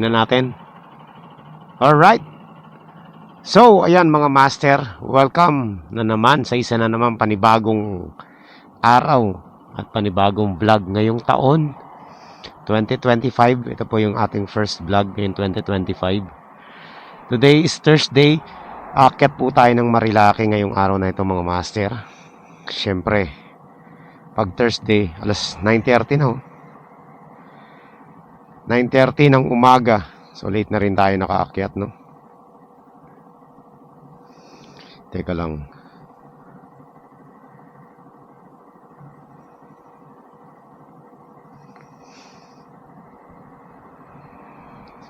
tingnan natin. Alright. So, ayan mga master, welcome na naman sa isa na naman panibagong araw at panibagong vlog ngayong taon. 2025, ito po yung ating first vlog ngayong 2025. Today is Thursday. Akit po tayo ng Marilaki ngayong araw na ito mga master. Siyempre, pag Thursday, alas 9.30 na oh. 9.30 ng umaga. So late na rin tayo nakaakyat, no? Teka lang.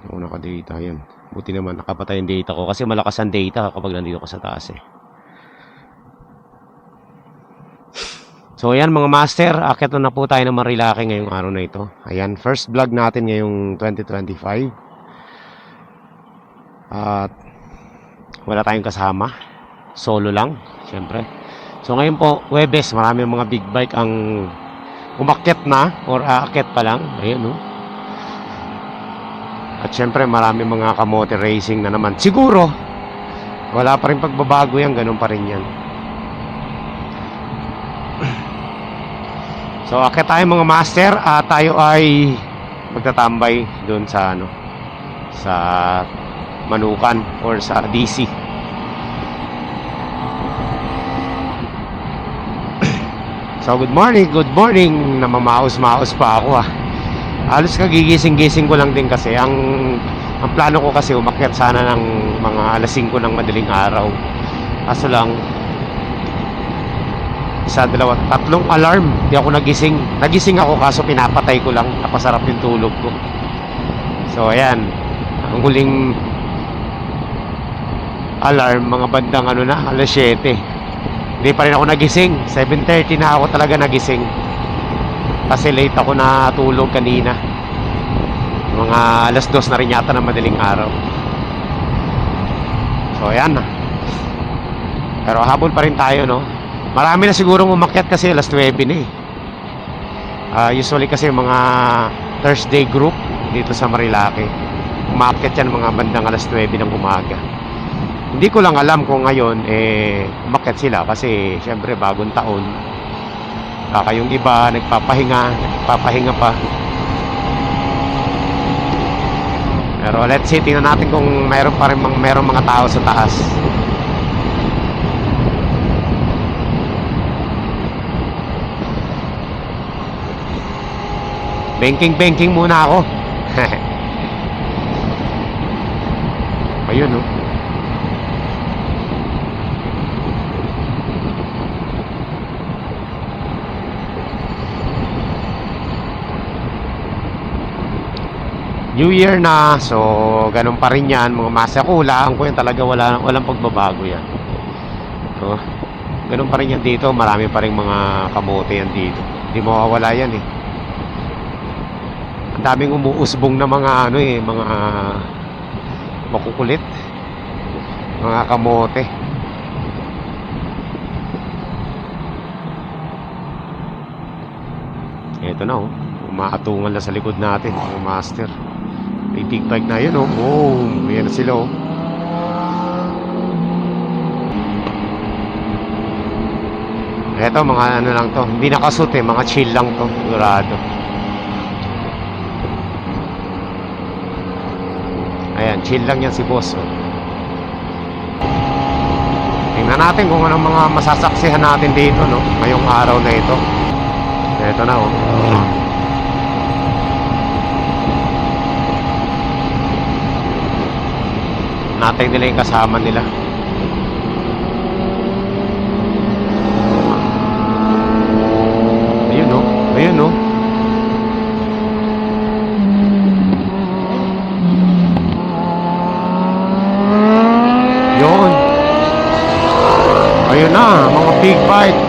So, naka-data yun. Buti naman nakapatay yung data ko kasi malakas ang data kapag nandito ka sa taas eh. So ayan mga master, akit na po tayo ng Marilaki ngayong araw na ito. Ayan, first vlog natin ngayong 2025. At wala tayong kasama. Solo lang, syempre. So ngayon po, Webes, marami mga big bike ang umakyat na or aakyat pa lang. Ayun, no? At syempre, marami mga kamote racing na naman. Siguro, wala pa rin pagbabago yan, ganun pa rin yan. So, akit tayo mga master, at tayo ay magtatambay doon sa ano, sa Manukan or sa DC. So, good morning, good morning. Namamaos-maos pa ako ah. Halos kagigising-gising ko lang din kasi ang ang plano ko kasi umakyat sana ng mga alas 5 ng madaling araw. Kaso lang isa, dalawa, tatlong alarm. Di ako nagising. Nagising ako kaso pinapatay ko lang. Napasarap yung tulog ko. So ayan, ang huling alarm mga bandang ano na, alas 7. Hindi pa rin ako nagising. 7.30 na ako talaga nagising. Kasi late ako natulog kanina. Mga alas dos na rin yata ng madaling araw. So, ayan na. Pero habol pa rin tayo, no? Marami na siguro umakyat kasi alas 9 na eh. Ah, usually kasi mga Thursday group dito sa Marilaki. Umakyat yan mga bandang alas 9 ng umaga. Hindi ko lang alam kung ngayon eh umakyat sila kasi syempre bagong taon. Baka yung iba nagpapahinga, nagpapahinga pa. Pero let's see, tingnan natin kung mayroon pa rin mga, mayroong mga tao sa taas. Banking-banking muna ako. Ayun, oh. New Year na, so ganun pa rin yan mga masa kulang ko talaga wala, walang pagbabago yan so, ganun pa rin yan dito marami pa rin mga kamote yan dito hindi mawawala yan eh daming umuusbong na mga ano eh mga makukulit mga kamote eto na oh umaatungan na sa likod natin mga master may big bike na yun, oh. Oh, ayan na sila, oh. Eto, mga ano lang to. Hindi nakasut eh. Mga chill lang to. Sigurado. Ayan, chill lang yan si boss, oh. Tingnan natin kung anong mga masasaksihan natin dito, no? Ngayong araw na ito. Eto na, oh. natin nila yung kasama nila. Ayun oh, ayun oh. Yun. Na, mga big bike.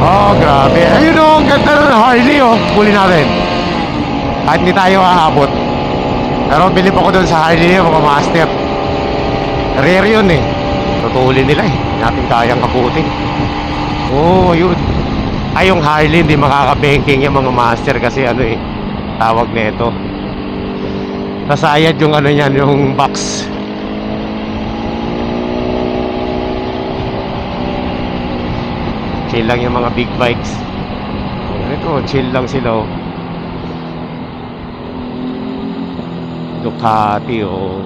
Oh, grabe. Ayun oh, ang ganda ng Harley oh. Huli natin. Kahit hindi tayo aabot. Pero bilib ako doon sa Harley niya, mga master. Rare yun eh. Tutuli nila eh. Natin kayang kabutin. Oh, yun. Ay, yung Harley, hindi makaka-banking yung mga master kasi ano eh. tawag na ito. Nasayad yung ano niyan, yung box. Chill lang yung mga big bikes. Ito, chill lang sila oh. Ducati oh.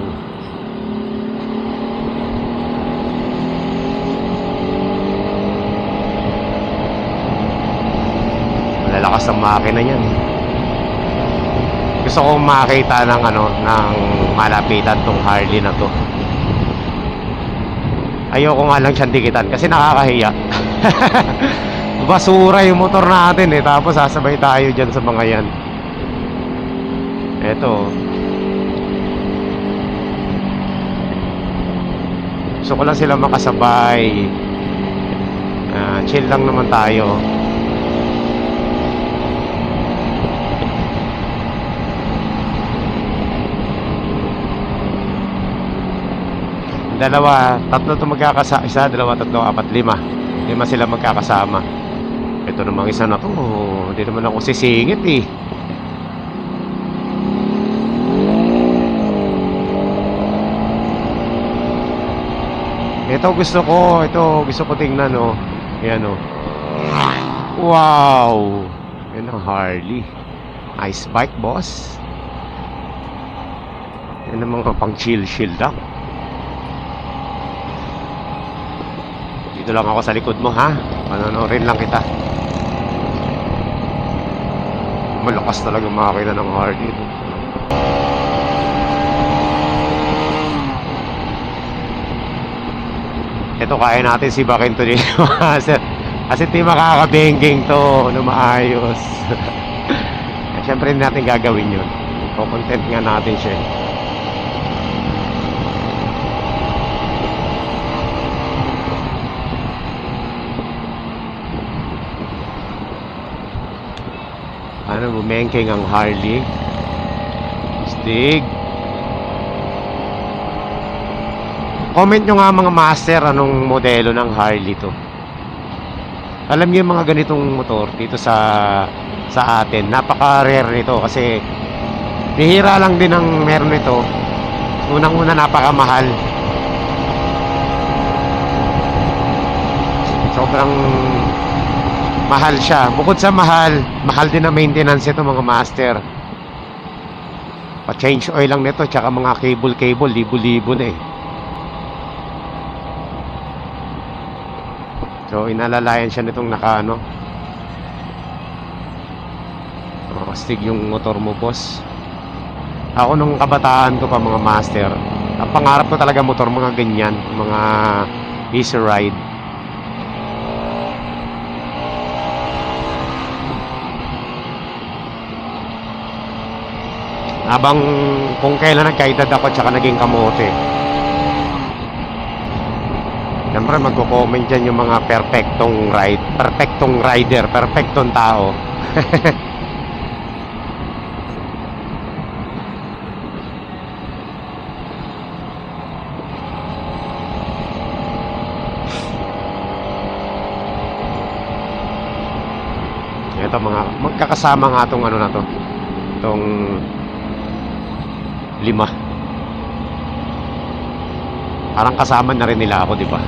Malalakas ang makina niyan. Gusto kong makita ng ano, ng malapitan tong Harley na to. Ayoko nga lang siyang dikitan kasi nakakahiya. Basura yung motor natin eh, tapos sasabay tayo dyan sa mga yan. Eto. Gusto ko lang sila makasabay. Ah, chill lang naman tayo. Dalawa, tatlo to magkakasama. Isa, dalawa, tatlo, apat, lima. Lima sila magkakasama. Ito namang isa na to, hindi naman ako sisingit eh. Ito gusto ko, ito gusto ko tingnan oh. Yan oh. Wow! Yan ang Harley. Ice bike, boss. Yan ang mga pang chill-chill lang. Dito lang ako sa likod mo, ha? Panonorin lang kita. Malakas talaga makina ng Harley. no? Ito kaya natin si Bakinto din. Kasi kasi di makakabengking to na maayos. Siyempre hindi natin gagawin yun. content nga natin siya. Bumengking ang Harley. Stig. Comment nyo nga mga master anong modelo ng Harley to. Alam niyo yung mga ganitong motor dito sa sa atin. Napaka-rare nito kasi bihira lang din ang meron nito. Unang-una napakamahal. Sobrang mahal siya. Bukod sa mahal, mahal din ang maintenance ito mga master. Pa-change oil lang nito tsaka mga cable-cable, libo-libo na eh. So, inalalayan siya nitong naka, ano, Nakastig yung motor mo, boss. Ako nung kabataan ko pa, mga master, ang pangarap ko talaga motor, mga ganyan, mga easy ride. Habang kung kailan nagkaedad ako tsaka naging kamote. Siyempre magko-comment dyan yung mga perfectong ride, perfectong rider, perfectong tao. Ito mga magkakasama nga tong ano na to. Tong lima. Parang kasama na rin nila ako, di ba?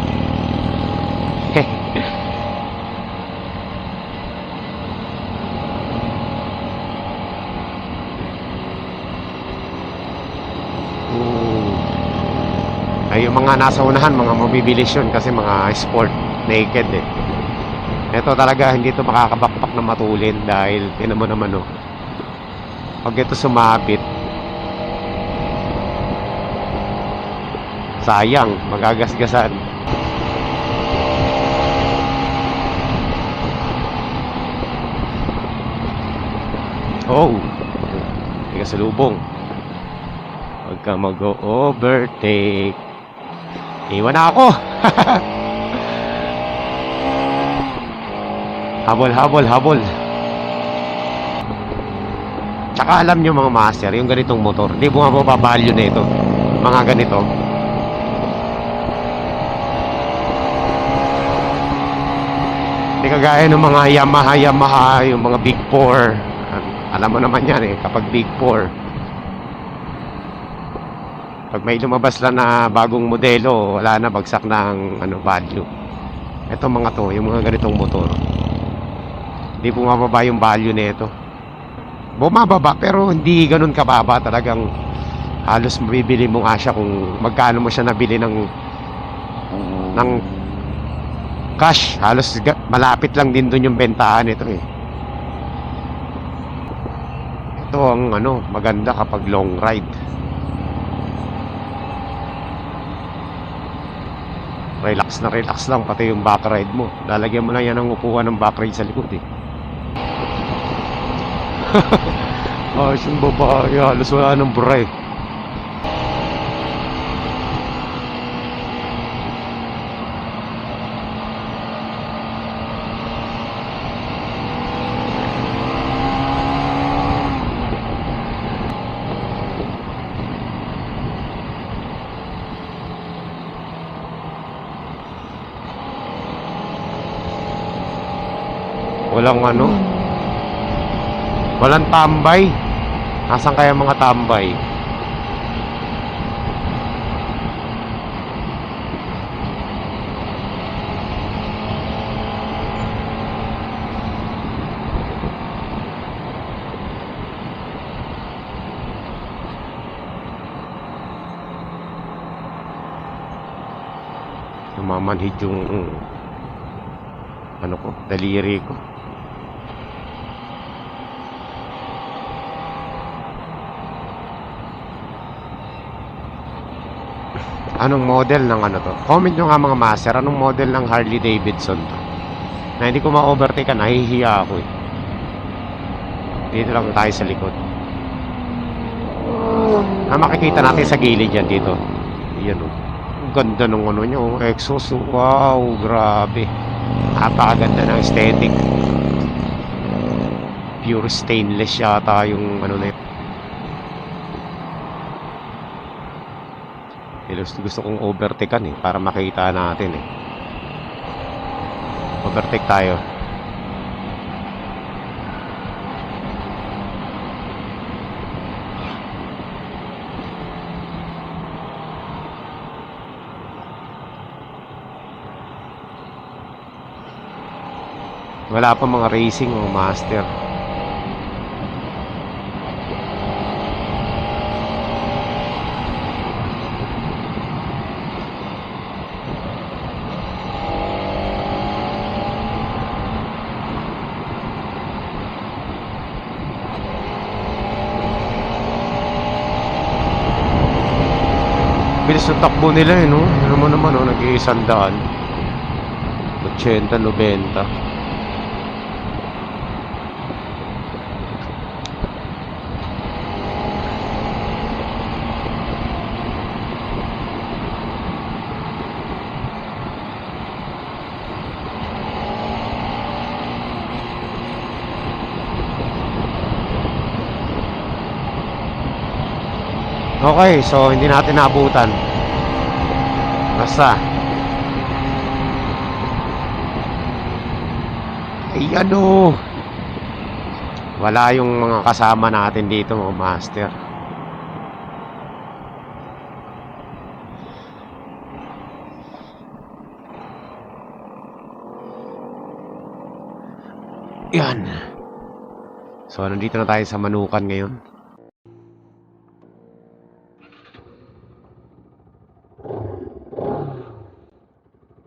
Ay, yung mga nasa unahan, mga mabibilis yun kasi mga sport naked eh. Ito talaga hindi ito makakabakbak na matulin dahil tinan mo naman oh. Pag ito sumapit, sayang, magagasgasan. Oh, tiga sa lubong. Huwag ka mag-overtake. Iwan na ako. habol, habol, habol. Tsaka alam nyo mga master, yung ganitong motor, hindi mo mapapabalyo na ito. Mga ganito. Hindi kagaya ng mga Yamaha, Yamaha, yung mga Big Four. Alam mo naman yan eh, kapag Big 4. Pag may lumabas lang na bagong modelo, wala na bagsak ang ano, value. Ito mga to, yung mga ganitong motor. Hindi bumababa yung value nito. Bumababa pero hindi ganun kababa talagang halos mabibili mo nga siya kung magkano mo siya nabili ng ng cash. Halos malapit lang din doon yung bentahan nito eh. Ito ang ano, maganda kapag long ride. Relax na relax lang pati yung back ride mo. Lalagyan mo lang yan ng upuan ng back ride sa likod eh. Ayos yung babae, halos wala ng bra eh. Walang ano, walang tambay. Nasaan kaya mga tambay? Namamanhid yung ano ko, daliri ko. Anong model ng ano to? Comment nyo nga mga master, anong model ng Harley Davidson to? Na hindi ko ma-overtake, ah, nahihiya ako eh. Dito lang tayo sa likod. Ah, makikita natin sa gilid yan dito. Yan oh. Ang ganda ng ano nyo, oh. exhaust. oh. Wow, grabe. Napakaganda ng aesthetic. Pure stainless yata yung ano na yun. Gusto, gusto kong overtakean eh, para makita natin eh. Overtake tayo. Wala pa mga racing o master. Bilis ng takbo nila eh, no? Ano mo naman, no? Nag-iisandaan. 80, 90. Okay, so hindi natin naabutan. Basta. Ay ano. Wala yung mga kasama natin dito mga master. Yan. So, nandito na tayo sa Manukan ngayon.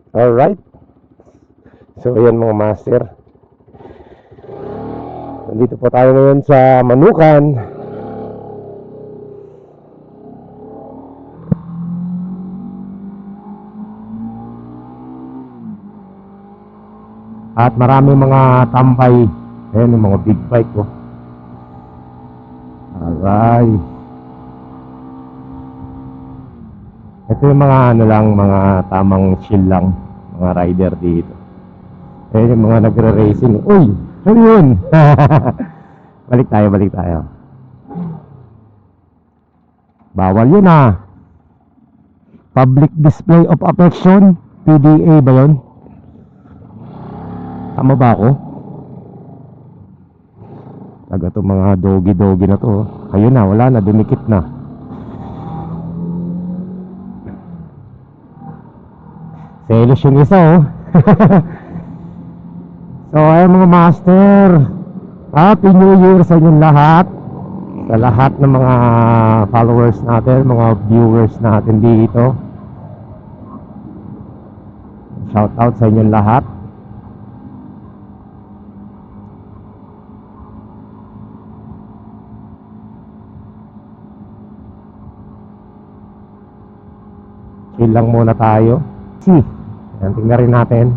Alright. So, ayan mga master. Nandito po tayo ngayon sa Manukan. At marami mga tambay. Ayan yung mga big bike ko. Alright. Ito yung mga ano lang, mga tamang chill lang, mga rider dito. Eh, yung mga nagre-racing. Uy! Ano yun? balik tayo, balik tayo. Bawal yun ah. Public Display of Affection, PDA ba yun? Tama ba ako? Taga to mga dogi-dogi na to. oh. Ayun na, wala na, dumikit na. Selos yung isa oh. so ayun mga master. Happy New Year sa inyong lahat. Sa lahat ng mga followers natin, mga viewers natin dito. Shout out sa inyong lahat. Chill lang muna tayo. Si, yan, tingnan rin natin.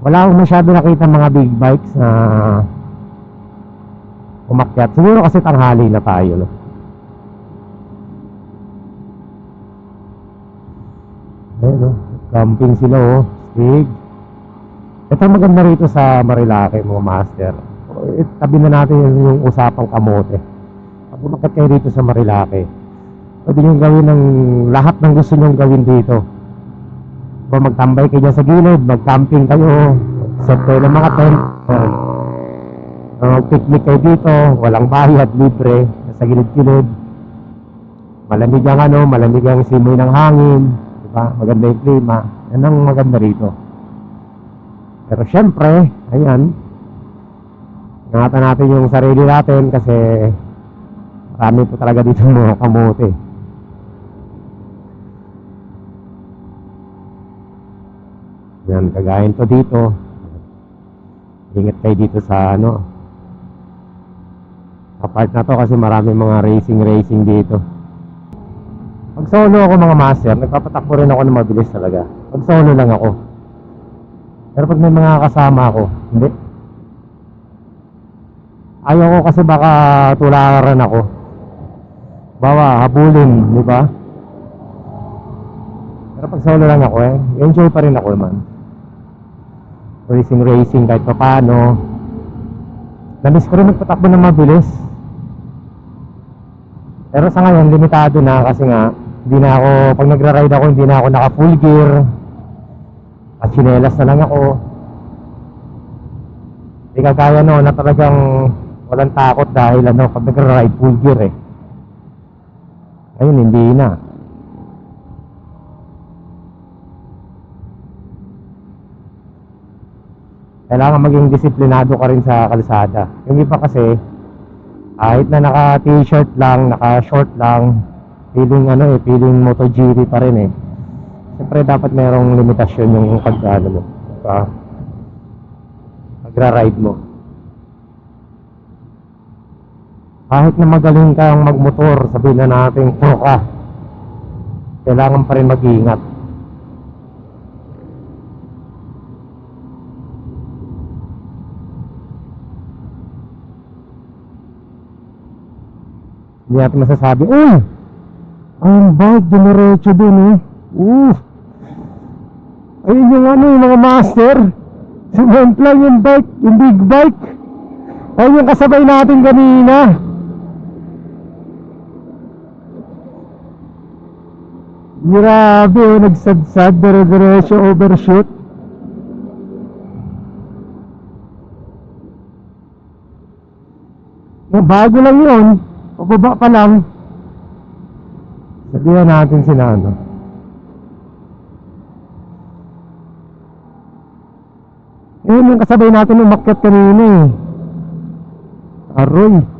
Wala akong masyado nakita mga big bikes na umakyat. Siguro kasi tanghali na tayo, no? Ayun, no? Camping sila, oh. Stig. Ito maganda rito sa Marilake, mga master. Eh, Tabi na natin yung, usapang kamote. Pag umakyat kayo rito sa Marilake, pwede nyo gawin ng lahat ng gusto nyo gawin dito. Kung magtambay kayo dyan sa gilid, mag-camping kayo, set kayo ng mga tent, uh, mag-picnic kayo dito, walang bayad, libre, sa gilid-gilid. Malamig ang ano, malamig ang simoy ng hangin, di ba? Maganda yung klima. Yan ang maganda rito. Pero syempre, ayan, ingatan natin yung sarili natin kasi marami po talaga dito mga kamote. Yan, kagayan to dito. Ingat kayo dito sa ano. Sa part na to kasi marami mga racing racing dito. Pag solo ako mga master, nagpapatakbo rin ako ng mabilis talaga. Pag solo lang ako. Pero pag may mga kasama ako, hindi. Ayaw ko kasi baka tularan ako. Bawa, habulin, di ba? Pero pag solo lang ako eh, enjoy pa rin ako man. Racing racing kahit pa paano. Namiss ko rin magpatakbo ng mabilis. Pero sa ngayon, limitado na kasi nga, hindi na ako, pag nagra-ride ako, hindi na ako naka full gear. At chinelas na lang ako. Hindi kagaya no, na talagang walang takot dahil ano, pag nagra-ride full gear eh. Ayun, hindi na. Kailangan maging disiplinado ka rin sa kalsada. Yung iba kasi, kahit na naka t-shirt lang, naka short lang, feeling ano eh, feeling MotoGP pa rin eh. Siyempre dapat merong limitasyon yung pag ano mo, pagka pagra-ride mo. Kahit na magaling kang magmotor, sabihin na natin pro ka, kailangan pa rin mag-iingat. Hindi natin masasabi, Uy! Ang bike, dumiretso dun eh. Uh! Ayun yung ano yung mga master. Cement lang yung bike, yung big bike. Ayun yung kasabay natin kanina. Grabe, oh, nagsadsad, dire-diretso overshoot. Yung bago lang yun. Pababa pa lang. Sabihan natin sila ano. Eh, yung kasabay natin umakyat kanina eh. Aroy.